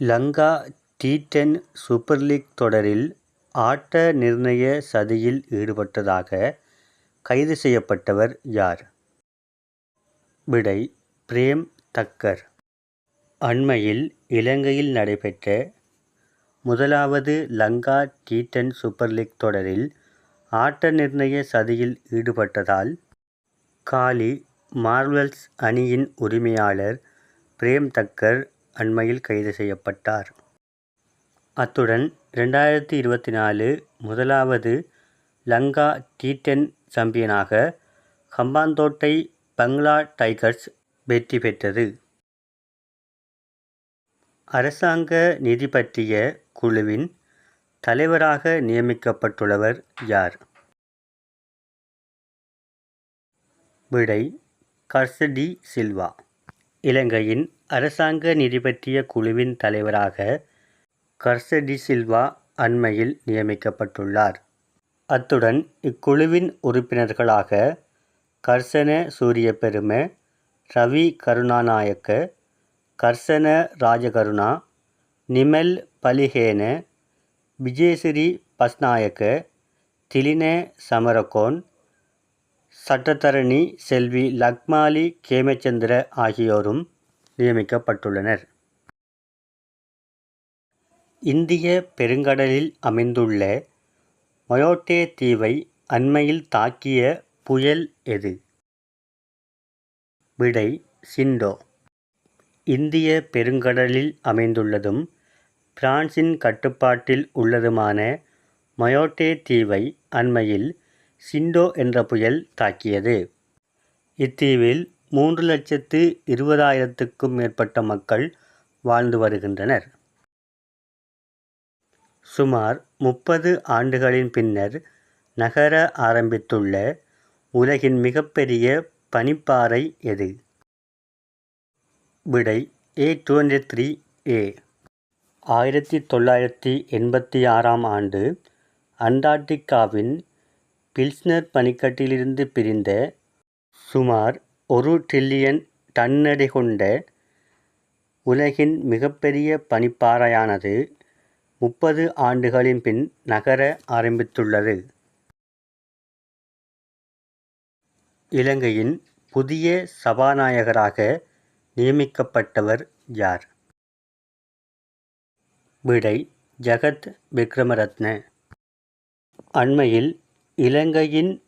Lanka D-ten super league தொடரில் ஆட்ட நிர்ணய சதியில் ஈடுபட்டதாக கைது செய்யப்பட்டவர் யார்? விடை பிரேம் தக்கர். அண்மையில் இலங்கையில் நடைபெற்ற முதலாவது லங்கா டி-டென் சூப்பர் லீக் தொடரில் ஆட்ட நிர்ணய சதியில் ஈடுபட்டதால் காலி மார்வெல்ஸ் அணியின் உரிமையாளர் பிரேம் தக்கர் அண்மையில் கைது செய்யப்பட்டார். அத்துடன் ரெண்டாயிரத்தி இருபத்தி நாலு முதலாவது லங்கா டி-டென் சம்பியனாக ஹம்பாந்தோட்டை பங்களா டைகர்ஸ் வெற்றி பெற்றது. அரசாங்க நிதி பற்றிய குழுவின் தலைவராக நியமிக்கப்பட்டுள்ளவர் யார்? விடை கர்சடி சில்வா. இலங்கையின் அரசாங்க நிதி பற்றிய குழுவின் தலைவராக கர்சடி சில்வா அண்மையில் நியமிக்கப்பட்டுள்ளார். அத்துடன் இக்குழுவின் உறுப்பினர்களாக கர்சன சூரியபெரும ரவி கருணாநாயக்க கர்சன ராஜகருணா நிமல் பலிஹேன விஜயசிறி பஸ்நாயக்க திலின சமரகோன் சட்டத்தரணி செல்வி லக்மாலி கேமச்சந்திர ஆகியோரும் நியமிக்கப்பட்டுள்ளனர். இந்திய பெருங்கடலில் அமைந்துள்ள மயோட்டே தீவை அண்மையில் தாக்கிய புயல் எது? விடை சிண்டோ. இந்திய பெருங்கடலில் அமைந்துள்ளதும் பிரான்சின் கட்டுப்பாட்டில் உள்ளதுமான மயோட்டே தீவை அண்மையில் சிண்டோ என்ற புயல் தாக்கியது. இத்தீவில் மூன்று லட்சத்து இருபதாயிரத்துக்கும் மேற்பட்ட மக்கள் வாழ்ந்து வருகின்றனர். சுமார் முப்பது ஆண்டுகளின் பின்னர் நகர ஆரம்பித்துள்ள உலகின் மிகப்பெரிய பனிப்பாறை எது? விடை ஏ-டுவென்டி-த்ரீ-ஏ. ஆயிரத்தி தொள்ளாயிரத்தி எண்பத்தி ஆறாம் ஆண்டு அண்டார்டிகாவின் பில்ஸ்னர் பனிக்கட்டிலிருந்து பிரிந்த சுமார் ஒரு டிரில்லியன் டன் எடை கொண்ட உலகின் மிகப்பெரிய பனிப்பாறையானது முப்பது ஆண்டுகளின் பின் நகர ஆரம்பித்துள்ளது. இலங்கையின் புதிய சபாநாயகராக நியமிக்கப்பட்டவர் யார்? விடை ஜகத் விக்ரமரத்ன. அண்மையில் இலங்கையின்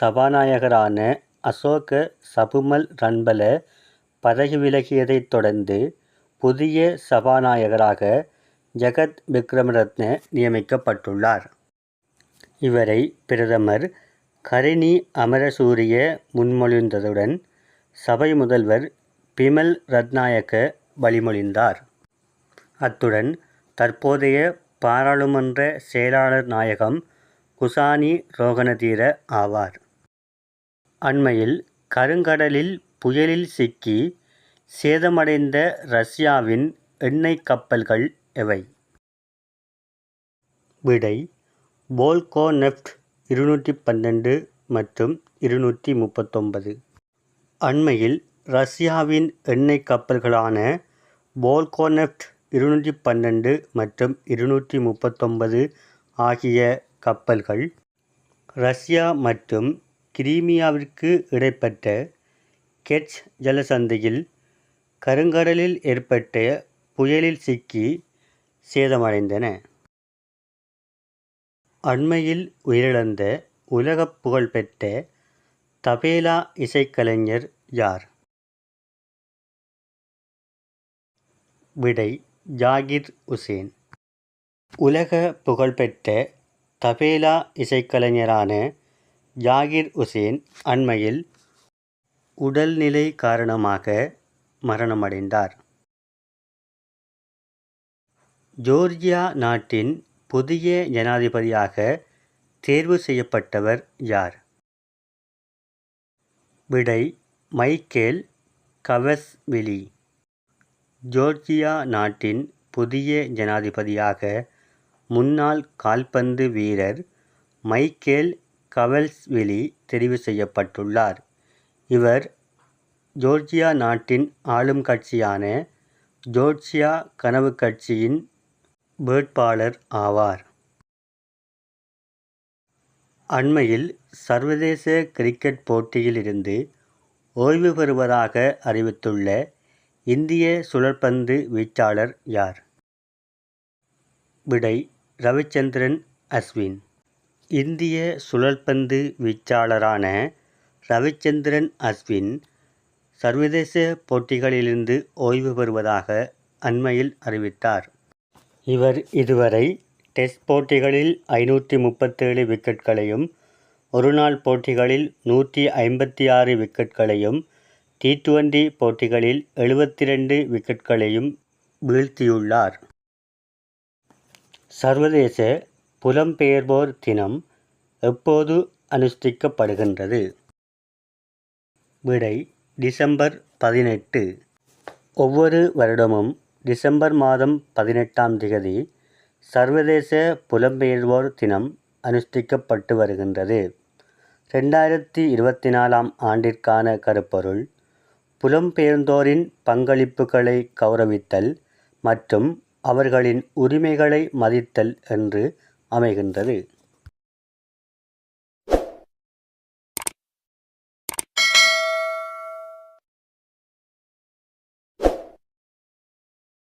சபாநாயகரான அசோக சபுமல் ரன்பல பதவி விலகியதைத் தொடர்ந்து புதிய சபாநாயகராக ஜெகத் விக்ரமரத்ன நியமிக்கப்பட்டுள்ளார். இவரை பிரதமர் கரிணி அமரசூரிய முன்மொழிந்ததுடன் சபை முதல்வர் பிமல் ரத்நாயக்க வழிமொழிந்தார். அத்துடன் தற்போதைய பாராளுமன்ற செயலாளர் நாயகம் குசானி ரோகணதீர ஆவார். அண்மையில் கருங்கடலில் புயலில் சிக்கி சேதமடைந்த ரஷ்யாவின் எண்ணெய் கப்பல்கள் எவை? விடை வோல்கோநெப்ட் இருநூற்றி பன்னெண்டு மற்றும் இருநூற்றி முப்பத்தொன்பது. அண்மையில் ரஷ்யாவின் எண்ணெய் கப்பல்களான வோல்கோநெப்ட் இருநூற்றி பன்னெண்டு மற்றும் இருநூற்றி முப்பத்தொன்பது ஆகிய கப்பல்கள் ரஷ்யா மற்றும் கிரீமியாவிற்கு இடைப்பட்ட கெட்ச் ஜலசந்தியில் கருங்கடலில் ஏற்பட்ட புயலில் சிக்கி சேதமடைந்தன. அண்மையில் உயிரிழந்த உலகப் புகழ்பெற்ற தபேலா இசைக்கலைஞர் யார்? விடை ஜாகிர் உசேன். உலக புகழ்பெற்ற தபேலா இசைக்கலைஞரான ஜாகிர் உசேன் அண்மையில் உடல்நிலை காரணமாக மரணமடைந்தார். ஜோர்ஜியா நாட்டின் புதிய ஜனாதிபதியாக தேர்வு செய்யப்பட்டவர் யார்? விடை மைக்கேல் கவஸ்விலி. ஜோர்ஜியா நாட்டின் புதிய ஜனாதிபதியாக முன்னாள் கால்பந்து வீரர் மைக்கேல் கவல்ஸ்வெலி தெரிவு செய்யப்பட்டுள்ளார். இவர் ஜோர்ஜியா நாட்டின் ஆளும் கட்சியான ஜோர்ஜியா கனவு கட்சியின் வேட்பாளர் ஆவார். அண்மையில் சர்வதேச கிரிக்கெட் போட்டியில் இருந்து ஓய்வு பெறுவதாக அறிவித்துள்ள இந்திய சுழற்பந்து வீச்சாளர் யார்? விடை ரவிச்சந்திரன் அஸ்வின். இந்திய சுழற்பந்து வீச்சாளரான ரவிச்சந்திரன் அஸ்வின் சர்வதேச போட்டிகளிலிருந்து ஓய்வு பெறுவதாக அண்மையில் அறிவித்தார். இவர் இதுவரை டெஸ்ட் போட்டிகளில் ஐநூற்றி முப்பத்தேழு விக்கெட்களையும் ஒருநாள் போட்டிகளில் நூற்றி ஐம்பத்தி ஆறு விக்கெட்களையும் டி டுவெண்டி போட்டிகளில் எழுபத்தி ரெண்டு விக்கெட்களையும் வீழ்த்தியுள்ளார். சர்வதேச புலம்பெயர்வோர் தினம் எப்போது அனுஷ்டிக்கப்படுகின்றது? விடை டிசம்பர் பதினெட்டு. ஒவ்வொரு வருடமும் டிசம்பர் மாதம் பதினெட்டாம் திகதி சர்வதேச புலம்பெயர்வோர் தினம் அனுஷ்டிக்கப்பட்டு வருகின்றது. ரெண்டாயிரத்தி இருபத்தி நாலாம் ஆண்டிற்கான கருப்பொருள் புலம்பெயர்ந்தோரின் பங்களிப்புகளை கௌரவித்தல் மற்றும் அவர்களின் உரிமைகளை மதித்தல் என்று அமைகின்றது.